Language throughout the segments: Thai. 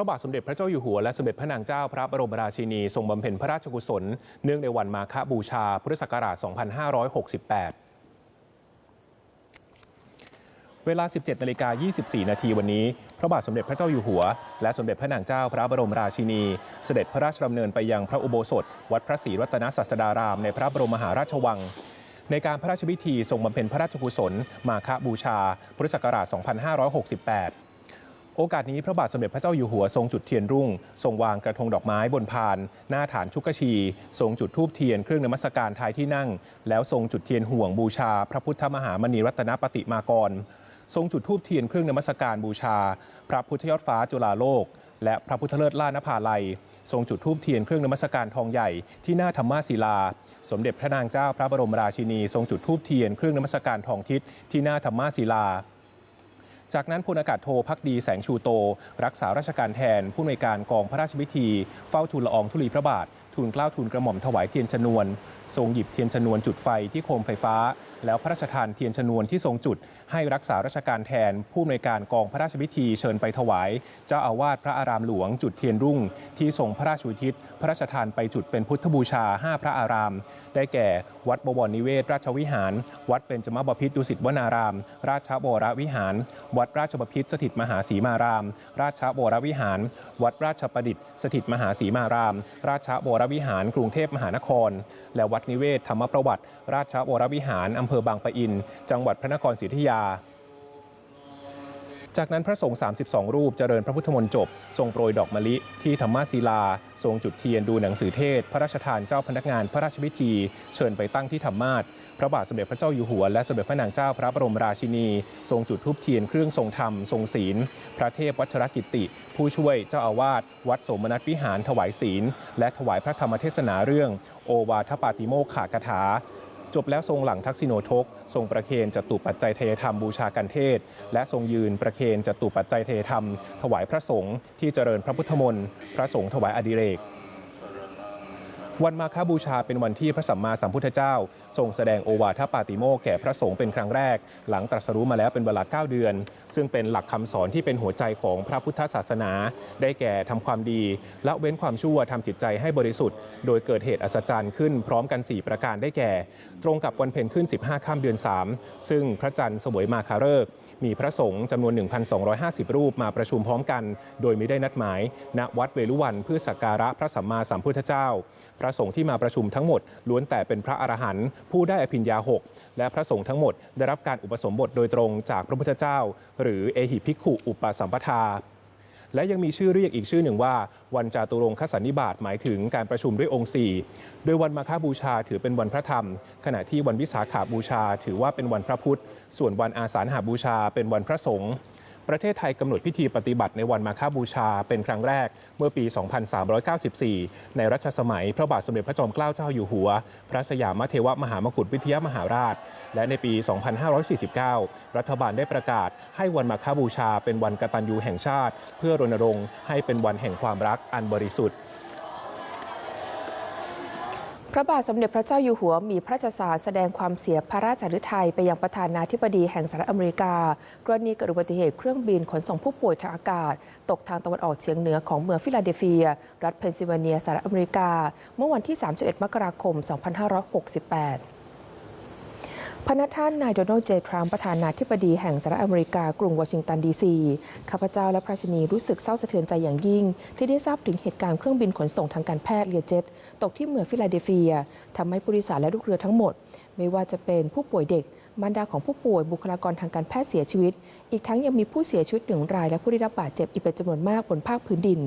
พระบาทสมเด็จพระเจ้าอยู่หัวและสมเด็จพระนางเจ้าพระบรมราชินีทรงบำเพ็ญพระราชกุศล เนื่องในวันมาฆบูชาพุทธศักราช 2568เวลา 17นาฬิกา24 นาทีวันนี้ พระบาทสมเด็จพระเจ้าอยู่หัว และสมเด็จพระนางเจ้าพระบรมราชินี เสด็จพระราชดำเนินไปยังพระอุโบสถ วัดพระศรีรัตนศาสดารามในพระบรมมหาราชวัง ในการพระราชพิธีทรงบำเพ็ญพระราชกุศล มาฆบูชา พุทธศักราช 2568 โอกาสนี้พระบาทสมเด็จพระเจ้าอยู่หัวทรงจุดเทียนรุ่ง ทรงวางกระทงดอกไม้บนพาน หน้าฐานชุกชี ทรงจุดธูปเทียนเครื่องนมัสการท้ายที่นั่ง แล้วทรงจุดเทียนห่วงบูชา พระพุทธมหามณีรัตนปฏิมากร ทรงจุดธูปเทียนเครื่องนมัสการบูชา พระพุทธยอดฟ้าจุฬาโลก และพระพุทธเลิศล่านภาลัยทรงจุดธูปเทียนเครื่องนมัสการทองใหญ่ที่หน้าธรรมาศิลา สมเด็จพระนางเจ้าพระบรมราชินี ทรงจุดธูปเทียนเครื่องนมัสการทองทิศที่หน้าธรรมาศิลา จากนั้นพลอากาศโทพักดีแสงชูโต รักษาราชการแทน ผู้อำนวยการกองพระราชพิธี เฝ้าทูลละอองธุลีพระบาท ทูลเกล้าทูลกระหม่อมถวายเทียนชนวน ทรงหยิบเทียนชนวนจุดไฟที่โคมไฟฟ้า แล้วพระราชทานเทียนชนวนที่ทรงจุด ให้รักษาราชการแทน ผู้อำนวยการกองพระราชพิธีเชิญไปถวาย เจ้าอาวาสพระอารามหลวงจุดเทียนรุ่งที่ทรงพระราชอุทิศ พระราชทานไปจุดเป็นพุทธบูชา 5 พระอาราม ได้แก่ วัดบวรนิเวศ ราชวิหาร วัดเบญจมบพิตรดุสิตวนาราม ราชบวรวิหาร วัดราชบพิตรสถิตมหาสีมาราม ราชบวรวิหาร วัดราชประดิษฐ์สถิตมหาสีมาราม ราชบวรวิหาร กรุงเทพมหานคร และวัดนิเวศธรรมประวัติ ราชบวรวิหารอำเภอบางปะอิน จังหวัดพระนครศรีอยุธยา จากนั้นพระสงฆ์32 รูปเจริญพระพุทธมนต์จบ ทรงโปรยดอกมะลิที่ธรรมาศิลา ทรงจุดเทียนดูหนังสือเทศ พระราชทานเจ้าพนักงานพระราชพิธี เชิญไปตั้งที่ธรรมาสพระบาทสมเด็จพระเจ้าอยู่หัวและสมเด็จพระนางเจ้าพระบรมราชินี ทรงจุดธูปเทียนเครื่องทรงธรรม ทรงศีล พระเทพวัชรกิติ ผู้ช่วยเจ้าอาวาสวัดสมนัสวิหารถวายศีล และถวายพระธรรมเทศนาเรื่อง โอวาทปาติโมขากถา จบแล้วทรงหลังทักษิโนทก ทรงประเคนจตุปัจจัยเทธรรมบูชากันเทศ และทรงยืนประเคนจตุปัจจัยเทธรรม ถวายพระสงฆ์ที่เจริญพระพุทธมนต์พระสงฆ์ถวายอดิเรก วันมาฆบูชาเป็นวันที่พระสัมมาสัมพุทธเจ้า ทรงแสดงโอวาทปาติโมกแก่พระสงฆ์เป็นครั้งแรก หลังตรัสรู้มาแล้วเป็นเวลา 9 เดือน ซึ่งเป็นหลักคำสอนที่เป็นหัวใจของพระพุทธศาสนา ได้แก่ทำความดีละเว้นความชั่วทำจิตใจให้บริสุทธิ์ โดยเกิดเหตุอัศจรรย์ขึ้นพร้อมกัน 4 ประการได้แก่ ตรงกับวันเพ็ญขึ้น 15ค่ำเดือน 3 ซึ่งพระจันทร์สวยมาคาฤกษ์ มีพระสงฆ์จำนวน 1,250 รูปมาประชุมพร้อมกัน โดยไม่ได้นัดหมาย ณวัดเวลุวันเพื่อสักการะพระสัมมาสัมพุทธเจ้า พระสงฆ์ที่มาประชุมทั้งหมดล้วนแต่เป็นพระอรหันต์ผู้ได้อภิญญาหกและพระสงฆ์ทั้งหมดได้รับการอุปสมบทโดยตรงจากพระพุทธเจ้า หรือเอหิภิกขุอุปสัมปทา และยังมีชื่อเรียกอีกชื่อหนึ่งว่า วันจาตุรงคสันนิบาตหมายถึงการประชุมด้วยองค์สี่โดยวันมาฆบูชาถือเป็นวันพระธรรม ขณะที่วันวิสาขาบูชา ถือว่าเป็นวันพระพุทธ ส่วนวันอาสาฬหาบูชาเป็นวันพระสงฆ์ ประเทศไทยกำหนดพิธีปฏิบัติในวันมาฆบูชาเป็นครั้งแรกเมื่อปี 2394 ในรัชสมัย พระบาทสมเด็จพระจอมเกล้าเจ้าอยู่หัว พระสยามเทวมหามกุฏวิทยามหาราช และในปี 2549 รัฐบาลได้ประกาศ ให้วันมาฆบูชาเป็นวันกตัญญูแห่งชาติ เพื่อรณรงค์ให้เป็นวันแห่งความรักอันบริสุทธิ์ พระบาทสมเด็จพระเจ้าอยู่หัวมีพระราชสารแสดงความเสียพระราชฤทัยไปยังประธานาธิบดีแห่งสหรัฐอเมริกา กรณีเกิดอุบัติเหตุเครื่องบินขนส่งผู้ป่วยทางอากาศ ตกทางตะวันออกเฉียงเหนือของเมืองฟิลาเดลเฟีย รัฐเพนซิลเวเนียสหรัฐอเมริกา เมื่อวันที่ 31 มกราคม 2568 พนักท่านนายโดนัลด์เจทรัมประธานาธิบดีแห่งสหรัฐอเมริกากรุงวอชิงตันดีซีข้าพเจ้าและพระชนีรู้สึกเศร้าสะเทือนใจอย่างยิ่ง ที่ได้ทราบถึงเหตุการณ์เครื่องบินขนส่งทางการแพทย์เลียเจ็ตตกที่เมืองฟิลาเดลเฟียทำให้ผู้โดยสารและลูกเรือทั้งหมด ไม่ว่าจะเป็นผู้ป่วยเด็กมารดาของผู้ป่วยบุคลากรทางการแพทย์เสียชีวิต อีกทั้งยังมีผู้เสียชีวิตหนึ่งรายและผู้ได้รับบาดเจ็บอีกเป็นจำนวนมากบนภาคพื้นดิน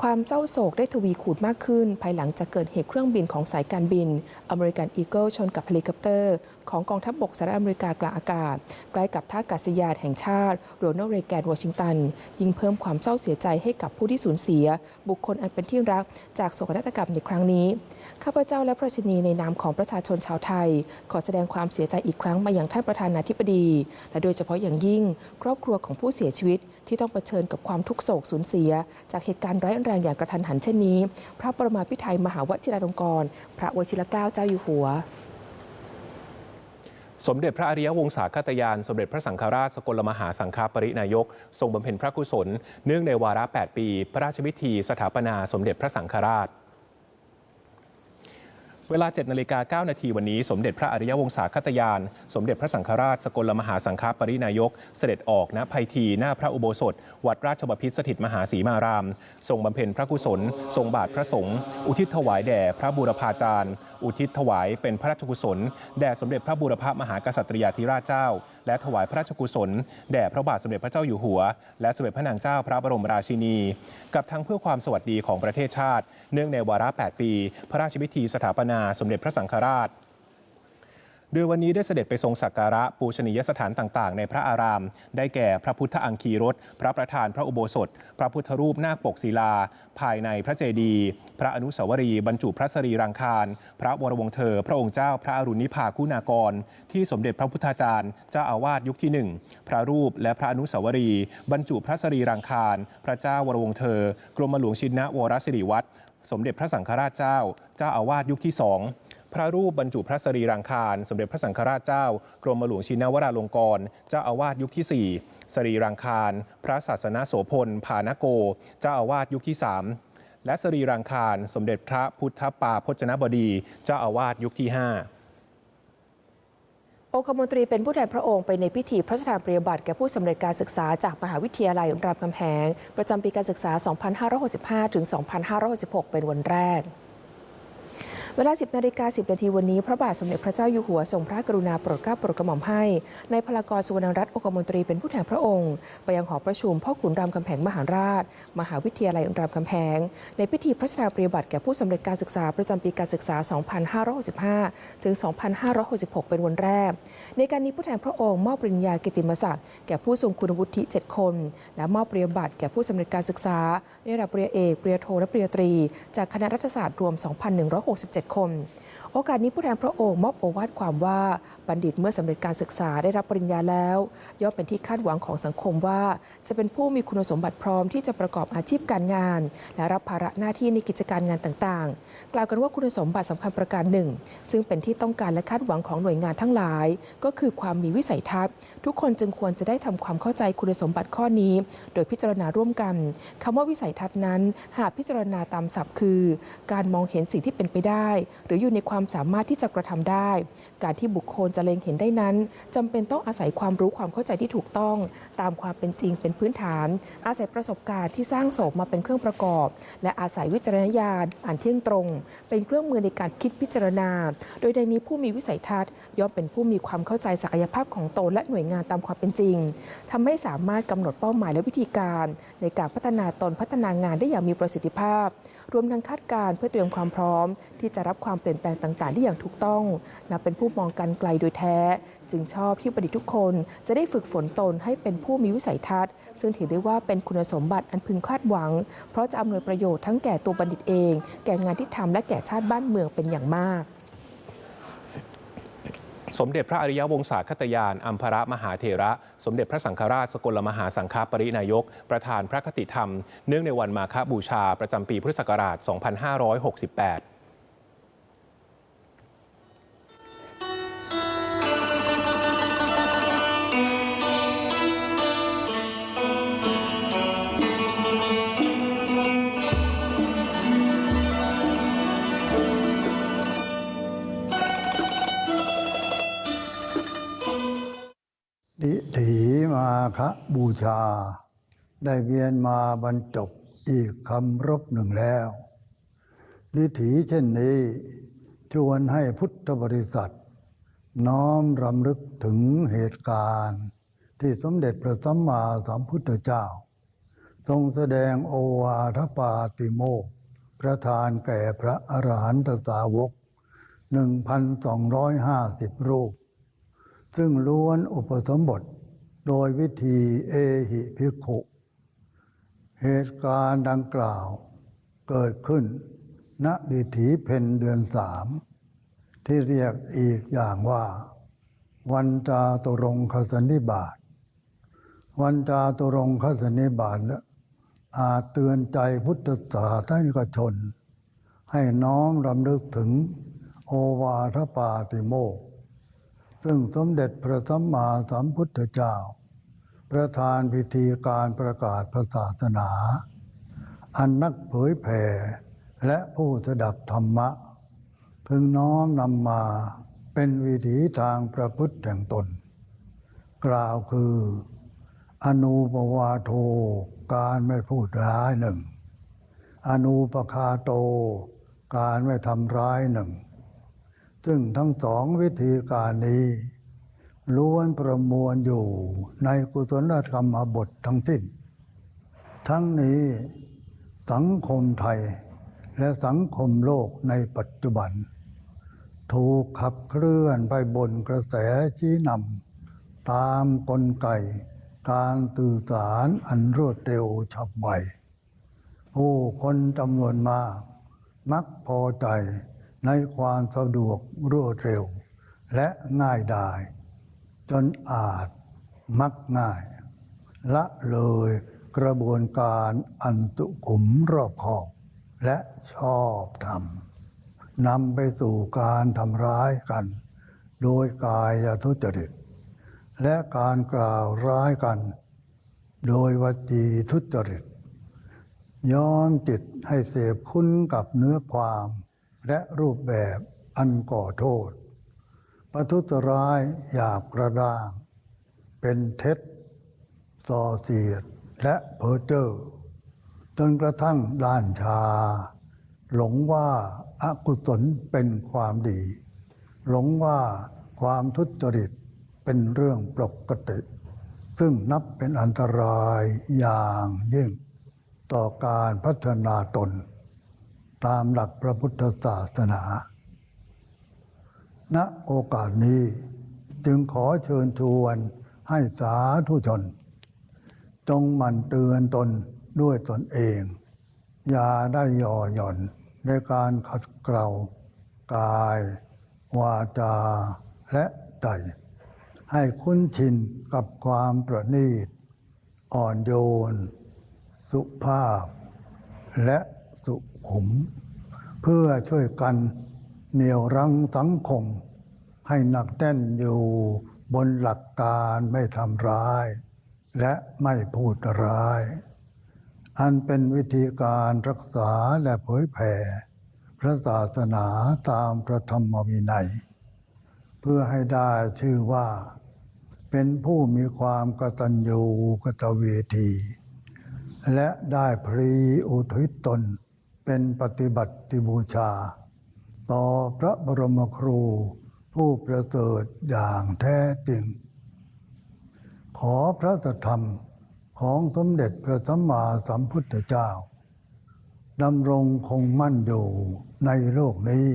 ความเศร้าโศกได้ทวีคูณมากขึ้น ภายหลังจากเกิดเหตุเครื่องบินของสายการบินอเมริกันอีเกิลชนกับเฮลิคอปเตอร์ ของกองทัพบกสหรัฐอเมริกากลางอากาศ ใกล้กับท่าอากาศยานแห่งชาติโรนัลเรแกนวอชิงตัน ยิ่งเพิ่มความเศร้าเสียใจให้กับผู้ที่สูญเสีย บุคคลอันเป็นที่รักจากโศกนาฏกรรมในครั้งนี้ ข้าพเจ้าและพระราชนีในนามของประชาชนชาวไทย ขอแสดงความเสียใจอีกครั้งมาอยังท่านประธานาธิบดี และโดยเฉพาะอย่างยิ่ง ครอบครัวของผู้เสียชีวิตที่ต้องเผชิญกับความทุกโศกสูญเสีย จากเหตุการณ์ร้ายแรงอย่างกระทันหันเช่นนี้ พระปรมาพิไทยมหาวชิราลงกรณ์พระวชิรเกล้าเจ้าอยู่หัว สมเด็จพระอริยวงศาคตยาน สมเด็จพระสังฆราชสกลมหาสังฆปรินายก ทรงบำเพ็ญพระกุศล เนื่องในวาระ 8 ปี พระราชพิธี สถาปนาสมเด็จพระสังฆราช เวลา 7 นาฬิกา9นาทีวันนี้ สมเด็จพระอริยวงศาคตยาน สมเด็จพระสังฆราช สกลมหาสังฆปรินายก เสด็จออกณภัยทีหน้าพระอุโบสถ วัดราชบพิตรสถิตมหาศรีมาราม ทรงบำเพ็ญพระกุศล ทรงบาทพระสงฆ์อุทิศถวายแด่พระบูรพาจารย์ อุทิศถวายเป็นพระราชกุศล แด่สมเด็จพระบูรพมหากษัตริยาธิราชเจ้าและถวายพระราชกุศล แด่พระบาทสมเด็จพระเจ้าอยู่หัว และสมเด็จพระนางเจ้าพระบรมราชินี กับทั้งเพื่อความสวัสดีของประเทศชาติ เนื่องในวาระ 8 ปี พระราชพิธีสถาปนาสมเด็จพระสังฆราช โดยวันนี้ได้เสด็จไปทรงสักการะปูชนียสถานต่างๆ ในพระอาราม ได้แก่พระพุทธอังคีรถ พระประธานพระอุโบสถ พระพุทธรูปนาคปกศิลา ภายในพระเจดีย์พระอนุสาวรีย์บรรจุพระสรีรังคาร พระวรวงศ์เธอ พระองค์เจ้าพระอรุณนิพาคุณากร ที่สมเด็จพระพุทธาจารย์ เจ้าอาวาสยุคที่หนึ่งพระรูปและพระอนุสาวรีย์บรรจุพระสรีรังคาร พระเจ้าวรวงศ์เธอ กรมหลวงชินวรสิริวัตรสมเด็จพระสังฆราชเจ้า เจ้าอาวาสยุคที่สอง พระรูปบรรจุพระสรีรังคาร สมเด็จพระสังฆราชเจ้ากรมหลวงชินวราลงกรณ์เจ้าอาวาสยุคที่ 4 สรีรังคาร พระศาสนาโสพลพานโก เจ้าอาวาสยุคที่ 3 และสรีรังคาร สมเด็จพระพุทธปาพจนบดี เจ้าอาวาสยุคที่ 5องคมนตรีเป็นผู้แทนพระองค์ไปในพิธีพระราชทานปริญญาบัตรแก่ผู้สำเร็จการศึกษาจากมหาวิทยาลัยรามคำแหง ประจำปีการศึกษา 2565 ถึง 2566 เป็นวันแรก เวลา 10นาฬิกา10นาทีวันนี้ พระบาทสมเด็จพระเจ้าอยู่หัวทรงพระกรุณาโปรดเกล้าโปรดกระหม่อมให้ในพลากรสุวรรณรัตน์องคมนตรีเป็นผู้แทนพระองค์ ไปยังหอประชุมพ่อขุนรามคำแหงมหาราช มหาวิทยาลัยรามคำแหงในพิธีพระราชทานปริญญาบัตรแก่ผู้สำเร็จการศึกษาประจำปีการศึกษา 2565 ถึง 2566 เป็นวันแรก ในการนี้ผู้แทนพระองค์มอบปริญญากิตติมศักดิ์แก่ผู้ทรงคุณวุฒิ 7 คน และมอบปริญญาบัตรแก่ผู้สำเร็จการศึกษาในระดับปริญญาเอกปริญญาโทและปริญญาตรี จากคณะรัฐศาสตร์รวม 2,167คน โอกาสนี้ผู้แทนพระองค์มอบโอวาทความว่าบัณฑิตเมื่อสำเร็จการศึกษาได้รับปริญญาแล้วย่อมเป็นที่คาดหวังของสังคมว่า จะเป็นผู้มีคุณสมบัติพร้อมที่จะประกอบอาชีพการงาน และรับภาระหน้าที่ในกิจการงานต่างๆ กล่าวกันว่าคุณสมบัติสำคัญประการหนึ่ง ซึ่งเป็นที่ต้องการและคาดหวังของหน่วยงานทั้งหลาย ก็คือความมีวิสัยทัศน์ ทุกคนจึงควรจะได้ทำความเข้าใจคุณสมบัติข้อนี้ โดยพิจารณาร่วมกันคำว่าวิสัยทัศน์นั้น หากพิจารณาตามศัพท์คือ การมองเห็นสิ่งที่เป็นไปได้ หรืออยู่ในความความสามารถที่จะกระทำได้ การที่บุคคลจะเล็งเห็นได้นั้นจำเป็นต้องอาศัยความรู้ความเข้าใจที่ถูกต้อง ตามความเป็นจริงเป็นพื้นฐาน อาศัยประสบการณ์ที่สร้างโสมมาเป็นเครื่องประกอบ และอาศัยวิจารณญาณอ่านเที่ยงตรง เป็นเครื่องมือในการคิดพิจารณา โดยในนี้ผู้มีวิสัยทัศน์ย่อมเป็นผู้มีความเข้าใจศักยภาพของตนและหน่วยงานตามความเป็นจริงทำให้สามารถกำหนดเป้าหมายและวิธีการ ในการพัฒนาตนพัฒนางานได้อย่างมีประสิทธิภาพ รวมทั้งคาดการ์เพื่อเตรียมความพร้อม ที่จะรับความเปลี่ยนแปลงต่าง ๆ ได้อย่างถูกต้องนับเป็นผู้มองการไกลโดยแท้ จึงชอบที่บัณฑิตทุกคน จะได้ฝึกฝนตนให้เป็นผู้มีวิสัยทัศน์ ซึ่งถือได้ว่าเป็นคุณสมบัติอันพึงคาดหวัง เพราะจะอำนวยประโยชน์ทั้งแก่ตัวบัณฑิตเอง แก่งานที่ทำและแก่ชาติบ้านเมืองเป็นอย่างมาก สมเด็จพระอริยวงศาคตยานอัมพระมหาเถระ สมเด็จพระสังฆราชสกลมหาสังฆปรินายก ประธานพระคติธรรม เนื่องในวันมาฆบูชาประจำปีพุทธศักราช 2568 คะบูชา ได้เวียนมาบรรจบอีกคำรบหนึ่งแล้วดิถีเช่นนี้ชวนให้พุทธบริษัท น้อมรำลึกถึงเหตุการณ์ ที่สมเด็จพระสัมมาสัมพุทธเจ้า ทรงแสดงโอวาทปาติโมกประทานแก่พระอรหันตสาวก 1,250 รูป ซึ่งล้วนอุปสมบท โดยวิธีเอหิภิกขุเหตุการณ์ดังกล่าวเกิดขึ้น ณดิถีเพนเดือนสาม ที่เรียกอีกอย่างว่า วันจาตุรงคสนิบาต วันจาตุรงคสนิบาตอาจเตือนใจพุทธศาสนิกชน ให้น้อมรำลึกถึงโอวาทปาติโมก ซึ่งสมเด็จพระสัมมาสัมพุทธเจ้า ประธานพิธีการประกาศพระศาสนา อันนักเผยแผ่และผู้สดับธรรมะ พึงน้อมนำมาเป็นวิถีทางประพฤติแห่งตน กล่าวคือ อนุปวาโทการไม่พูดร้ายหนึ่ง อนุปคาโตการไม่ทำร้ายหนึ่ง ซึ่งทั้งสองวิธีการนี้ล้วนประมวลอยู่ในกุศลธรรมบททั้งสิ้น ทั้งนี้สังคมไทยและสังคมโลกในปัจจุบัน ถูกขับเคลื่อนไปบนกระแสชี้นำตามกลไก การสื่อสารอันรวดเร็วฉับไวผู้คนจำนวนมาก มักพอใจ ในความสะดวกรวดเร็ว และง่ายดาย จนอาจมักง่าย ละเลยกระบวนการอันตุขุมรอบคอบและชอบธรรมนำไปสู่การทำร้ายกัน โดยกายทุจริต และการกล่าวร้ายกัน โดยวจีทุจริต ย้อนจิตให้เสพคุ้นกับเนื้อความ และรูปแบบอันก่อโทษ ประทุษร้ายหยาบกระด้าง เป็นเท็จส่อเสียดและเพ้อเจ้อจนกระทั่งด้านชา หลงว่าอากุศลเป็นความดี หลงว่าความทุจริตเป็นเรื่องปกติ ซึ่งนับเป็นอันตรายอย่างยิ่งต่อการพัฒนาตน ตามหลักพระพุทธศาสนา ณ โอกาสนี้จึงขอเชิญชวนให้สาธุชน จงหมั่นเตือนตนด้วยตนเอง อย่าได้หย่อหย่อนในการขัดเกลากาย วาจา และใจให้คุ้นชินกับความประณีต อ่อนโยน สุภาพ และ ขุม เพื่อช่วยกันเหนี่ยวรั้งสังคม ให้หนักแน่นอยู่บนหลักการไม่ทำร้าย และไม่พูดร้าย อันเป็นวิธีการรักษาและเผยแผ่พระศาสนาตามพระธรรมวินัย เพื่อให้ได้ชื่อว่า เป็นผู้มีความกตัญญูกตเวที และได้พรีอุทิศตน เป็นปฏิบัติบูชา ต่อพระบรมครูผู้ประเสริฐอย่างแท้จริง ขอพระธรรมของสมเด็จพระสัมมาสัมพุทธเจ้าดำรงคงมั่นอยู่ในโลกนี้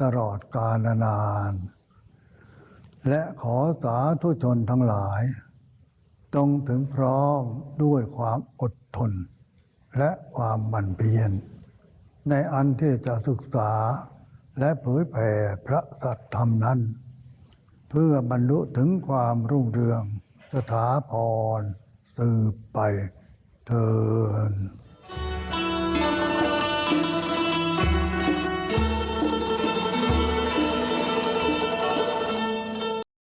ตลอดกาลนาน และขอสาธุชนทั้งหลายจงถึงพร้อมด้วยความอดทน และความมั่นเพียร ในอันที่จะศึกษาและเผยแผ่พระสัทธรรมนั้น เพื่อบรรลุถึงความรุ่งเรืองสถาพรสืบไปเทิน